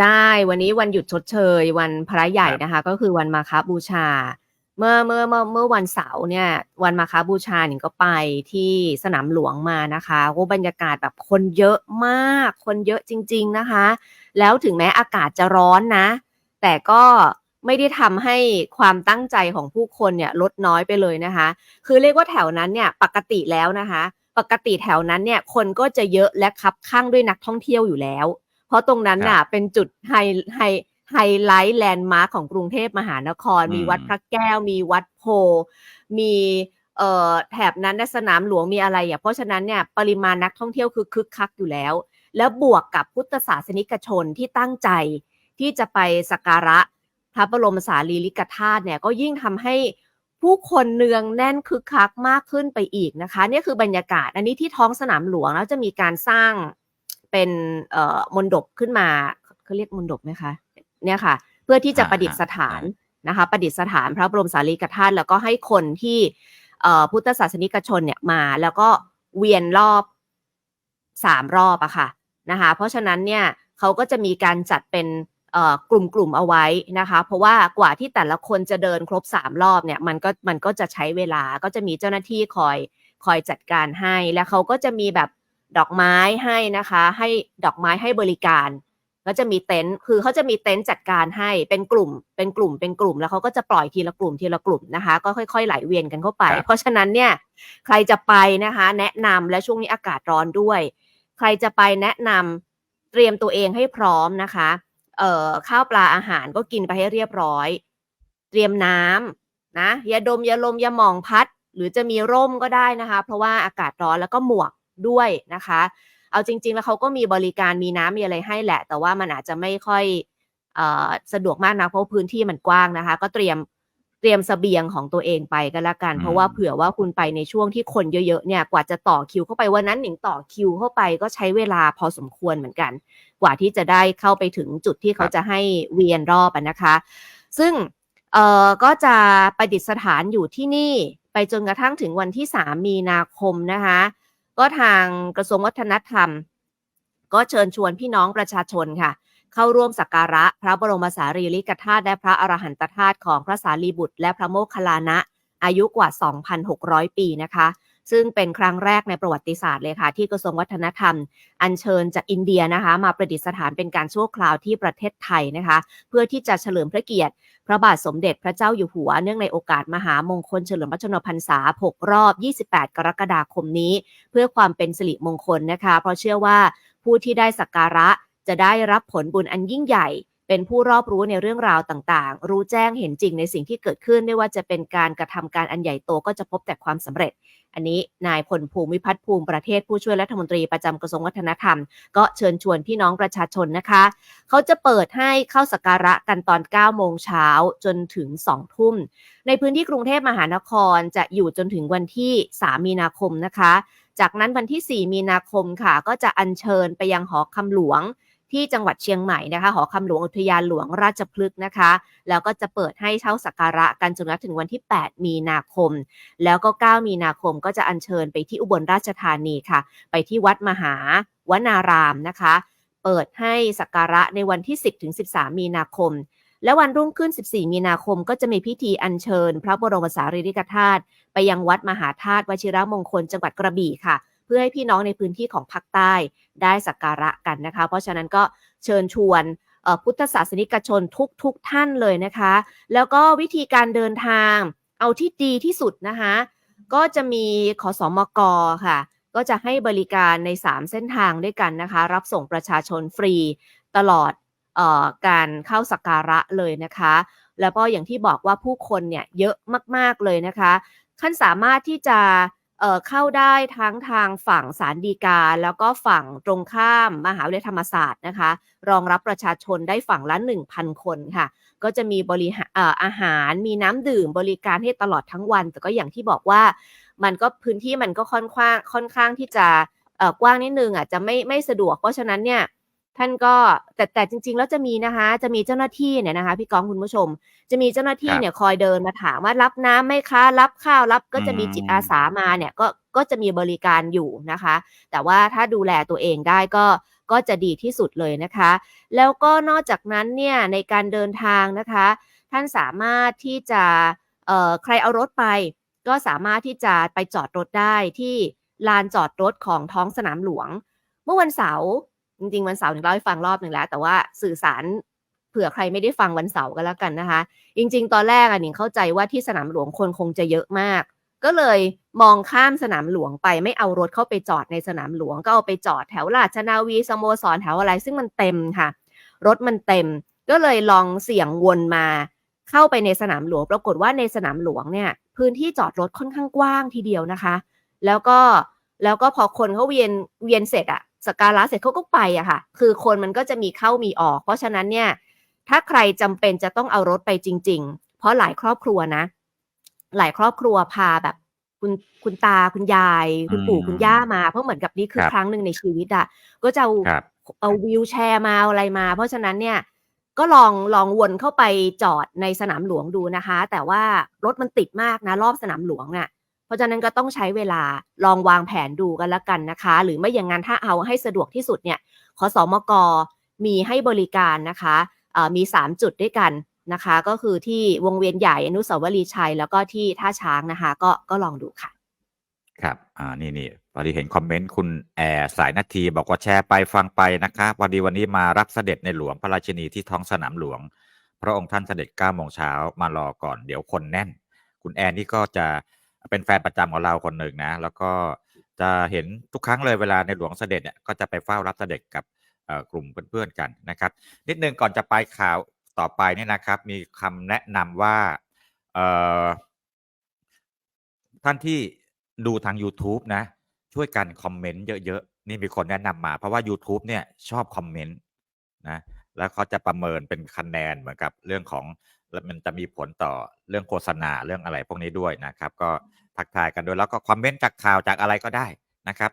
ได้วันนี้วันหยุดชดเชย วันพระใหญ่ครับนะคะ ก็คือวันมาฆบูชา เมื่อเมื่อเมื่อเมื่อวันเสาร์เนี่ย วันมาฆบูชาหนิงก็ไปที่สนามหลวงมานะคะโอ้บรรยากาศแบบคนเยอะมาก คนเยอะจริง ๆนะคะ แล้วถึงแม้อากาศจะร้อนนะ แต่ก็ไม่ได้ทำให้ความตั้งใจของผู้คนเนี่ยลดน้อยไปเลยนะคะ คือเรียกว่าแถวนั้นเนี่ยปกติแล้วนะคะ ปกติแถวนั้นเนี่ยคนก็จะเยอะและคับข้างด้วยนักท่องเที่ยวอยู่แล้ว เพราะตรงนั้นน่ะเป็นจุดไฮไฮไฮไลท์แลนด์มาร์คของกรุงเทพมหานคร มีวัดพระแก้ว มีวัดโพธิ์มีเอ่อแถบนั้นน่ะสนามหลวงมีอะไรอะเพราะฉะนั้นเนี่ยปริมาณนักท่องเที่ยวคือคึกคักอยู่แล้ว แล้วบวกกับพุทธศาสนิกชนที่ตั้งใจที่จะไปสักการะพระบรมสารีริกธาตุเนี่ยก็ยิ่งทำให้ผู้คนเนืองแน่นคึกคักมากขึ้นไปอีกนะคะเนี่ยคือบรรยากาศ อันนี้ที่ท้องสนามหลวงแล้วจะมีการสร้าง เป็นเอ่อมณฑปขึ้นมาเขาเรียกมณฑปไหมคะเนี่ยค่ะ เพื่อที่จะอ่าประดิษฐานอ่นะคะประดิษฐานพระบรมสารีริกธาตุแล้วก็ให้คนที่เอ่อพุทธศาสนิกชนเนี่ยมา แล้วก็เวียนรอบสามรอบอะค่ะนะคะเพราะฉะนั้นเนี่ยเขาก็จะมีการจัดเป็นเอ่อกลุ่มกลุ่มๆเอาไว้นะคะ เพราะว่ากว่าที่แต่ละคนจะเดินครบสามรอบเนี่ยมันก็มันก็จะใช้เวลาก็จะมีเจ้าหน้าที่คอยคอยจัดการให้ แล้วเขาก็จะมีแบบ ดอกไม้ให้นะคะ ให้ดอกไม้ให้บริการ ก็จะมีเต็นท์คือเขาจะมีเต็นท์จัดการให้เป็นกลุ่ม เป็นกลุ่มเป็นกลุ่ม แล้วเขาก็จะปล่อยทีละกลุ่มทีละกลุ่มนะคะ ก็ค่อยๆไหลเวียนกันเข้าไปครับเพราะฉะนั้นเนี่ยใครจะไปนะคะ แนะนำและช่วงนี้อากาศร้อนด้วย ใครจะไปแนะนำเตรียมตัวเองให้พร้อมนะคะเอ่อข้าวปลาอาหารก็กินไปให้เรียบร้อย เตรียมน้ำนะยาดมยาลมยาหมองพัด หรือจะมีร่มก็ได้นะคะ เพราะว่าอากาศร้อนแล้วก็หมวก ด้วยนะคะ เอาจริง ๆ แล้วเขาก็มีบริการมีน้ำมีอะไรให้แหละ แต่ว่ามันอาจจะไม่ค่อยเอ่อสะดวกมากนะเพราะพื้นที่มันกว้างนะคะ ก็เตรียมเตรียมเสบียงของตัวเองไปก็แล้วกันอืมเพราะว่าเผื่อว่าคุณไปในช่วงที่คนเยอะๆเนี่ยกว่าจะต่อคิวเข้าไปวันนั้นหนิงต่อคิวเข้าไปก็ใช้เวลาพอสมควรเหมือนกัน กว่าที่จะได้เข้าไปถึงจุดที่เขาจะให้เวียนรอบอะนะคะ ซึ่งเอ่อก็จะประดิษฐานอยู่ที่นี่ไปจนกระทั่งถึงวันที่ 3 มีนาคมนะคะ ก็ทางกระทรวงวัฒนธรรม ก็เชิญชวนพี่น้องประชาชนค่ะ เข้าร่วมสักการะพระบรมสารีริกธาตุและพระอรหันตธาตุของพระสารีบุตร และพระโมคคัลลานะอายุกว่า 2,600 ปีนะคะ ซึ่งเป็นครั้งแรกในประวัติศาสตร์เลยค่ะ ที่กระทรวงวัฒนธรรม อัญเชิญจากอินเดียนะคะ มาประดิษฐานเป็นการชั่วคราวที่ประเทศไทยนะคะ เพื่อที่จะเฉลิมพระเกียรติ พระบาทสมเด็จพระเจ้าอยู่หัว เนื่องในโอกาสมหามงคลเฉลิมพระชนมพรรษา 6 รอบ 28 กรกฎาคมนี้ เพื่อความเป็นสิริมงคลนะคะ เพราะเชื่อว่าผู้ที่ได้สักการะจะได้รับผลบุญอันยิ่งใหญ่ เป็นผู้รอบรู้ในเรื่องราวต่างๆ รู้แจ้งเห็นจริงในสิ่งที่เกิดขึ้นไม่ว่าจะเป็นการกระทำการอันใหญ่โตก็จะพบแต่ความสำเร็จ อันนี้นายพลภูมิวิพัฒน์ภูมิประเทศผู้ช่วยรัฐมนตรีประจำกระทรวงวัฒนธรรม ก็เชิญชวนพี่น้องประชาชนนะคะ เขาจะเปิดให้เข้าสักการะกันตอน 9 โมงเช้าจนถึง 2 ทุ่ม ในพื้นที่กรุงเทพมหานครจะอยู่จนถึงวันที่ 3 มีนาคมนะคะ จากนั้นวันที่ 4 มีนาคมค่ะ ก็จะอัญเชิญไปยังหอคำหลวง ที่จังหวัดเชียงใหม่นะคะ หอคำหลวงอุทยานหลวงราชพฤกษ์นะคะ แล้วก็จะเปิดให้เช่าสักการะกันจนถึงวันที่ 8 มีนาคม แล้วก็ 9 มีนาคมก็จะอัญเชิญไปที่อุบลราชธานีค่ะ ไปที่วัดมหาวนารามนะคะ เปิดให้สักการะในวันที่ 10ถึง13 มีนาคม และวันรุ่งขึ้น 14 มีนาคมก็จะมีพิธีอัญเชิญ พระบรมสารีริกธาตุไปยังวัดมหาธาตุวชิรมงคลจังหวัดกระบี่ค่ะ พื่อให้พี่น้องในพื้นที่ของภาคใต้ได้สักการะกันนะคะ เพราะฉะนั้นก็เชิญชวนพุทธศาสนิกชนทุกทุกๆท่านเลยนะคะ แล้วก็วิธีการเดินทางเอาที่ดีที่สุดนะคะ ก็จะมีขอสอมกค่ะ ก็จะให้บริการใน 3 เส้นทางด้วยกันนะคะ รับส่งประชาชนฟรีตลอดออการเข้าสักการะเลยนะคะ แล้วก็อย่างที่บอกว่าผู้คนเนี่ยเยอะมากๆเลยนะคะท่านสามารถที่จะ เข้าได้ทั้งทางฝั่งสารดีกา แล้วก็ฝั่งตรงข้ามมหาวิทยาลัยธรรมศาสตร์นะคะ รองรับประชาชนได้ฝั่งละ 1,000 คนค่ะ ก็จะมีบริหารอาหารมีน้ำดื่มบริการให้ตลอดทั้งวัน แต่ก็อย่างที่บอกว่ามันก็พื้นที่มันก็ค่อนข้างค่อนข้างที่จะกว้างนิดนึงอะจะไม่ไม่สะดวกเพราะฉะนั้นเนี่ย ท่านก็แต่แต่จริง ๆ แล้วจะมีนะคะ จะมีเจ้าหน้าที่เนี่ยนะคะ พี่ก้องคุณผู้ชม จะมีเจ้าหน้าที่ครับเนี่ยคอยเดินมาถามว่ารับน้ำไหมคะ รับข้าวรับก็จะมีอืมจิตอาสามาเนี่ยก็ก็จะมีบริการอยู่นะคะ แต่ว่าถ้าดูแลตัวเองได้ก็ก็จะดีที่สุดเลยนะคะ แล้วก็นอกจากนั้นเนี่ยในการเดินทางนะคะ ท่านสามารถที่จะเอ่อใครเอารถไป ก็สามารถที่จะไปจอดรถได้ที่ลานจอดรถของท้องสนามหลวง เมื่อวันเสาร์ จริงๆวันเสาร์หนึ่งเล่าให้ฟังรอบหนึ่งแล้ว แต่ว่าสื่อสารเผื่อใครไม่ได้ฟังวันเสาร์กันแล้วกันนะคะ จริง ๆ ตอนแรกอะหนิงเข้าใจว่าที่สนามหลวงคนคงจะเยอะมาก ก็เลยมองข้ามสนามหลวงไปไม่เอารถเข้าไปจอดในสนามหลวง ก็เอาไปจอดแถวราชนาวีสโมสรแถวอะไร ซึ่งมันเต็มค่ะ รถมันเต็ม ก็เลยลองเสี่ยงวนมาเข้าไปในสนามหลวง ปรากฏว่าในสนามหลวงเนี่ย พื้นที่จอดรถค่อนข้างกว้างทีเดียวนะคะ แล้วก็แล้วก็พอคนเขาเวียนเวียนเสร็จอะ สกการะเสร็จเขาก็ไปอะค่ะ คือคนมันก็จะมีเข้ามีออก เพราะฉะนั้นเนี่ย ถ้าใครจำเป็นจะต้องเอารถไปจริง ๆ เพราะหลายครอบครัวนะ หลายครอบครัวพาแบบคุณคุณตาคุณยาย คุณปู่อืมคุณย่ามาเพราะเหมือนกับนี่คือครับครั้งหนึ่งในชีวิตอะก็จะเอาครับเอาวิวแชร์มาเอาอะไรมา เพราะฉะนั้นเนี่ยก็ลองลองวนเข้าไปจอดในสนามหลวงดูนะคะ แต่ว่ารถมันติดมากนะ รอบสนามหลวงน่ะเพ ราะฉะนั้นก็ต้องใช้เวลาลองวางแผนดูกันละกันนะคะ หรือไม่อย่างนั้นถ้าเอาให้สะดวกที่สุดเนี่ยขอสอมกมีให้บริการนะคะมี 3 จุดด้วยกันนะคะ ก็คือที่วงเวียนใหญ่อนุสาวรีย์ชัย แล้วก็ที่ท่าช้างนะคะ ก็ก็ลองดูค่ะ ครับอ่านี่นี่พอดีเห็นคอมเมนต์คุณแอร์สายนาทีบอกว่าแชร์ไปฟังไปนะคะพอดีวันนี้มารับเสด็จในหลวงพระราชินีที่ท้องสนามหลวง พระองค์ท่านเสด็จ9โมงเช้ามารอก่อนเดี๋ยวคนแน่น คุณแอนนี่ก็จะ เป็นแฟนประจำของเราคนหนึ่งนะ แล้วก็จะเห็นทุกครั้งเลยเวลาในหลวงเสด็จเนี่ยก็จะไปเฝ้ารับเสด็จกับกลุ่มเพื่อนๆกันนะครับ นิดนึงก่อนจะไปข่าวต่อไปเนี่ยนะครับ มีคำแนะนำว่าท่านที่ดูทาง YouTube นะ ช่วยกันคอมเมนต์เยอะๆ นี่มีคนแนะนำมา เพราะว่า YouTube เนี่ยชอบคอมเมนต์นะ แล้วเขาจะประเมินเป็นคะแนนเหมือนกับเรื่องของ แล้วมันจะมีผลต่อเรื่องโฆษณาเรื่องอะไรพวกนี้ด้วยนะครับ ก็ทักทายกันด้วยแล้วก็คอมเมนต์จากข่าวจากอะไรก็ได้นะครับ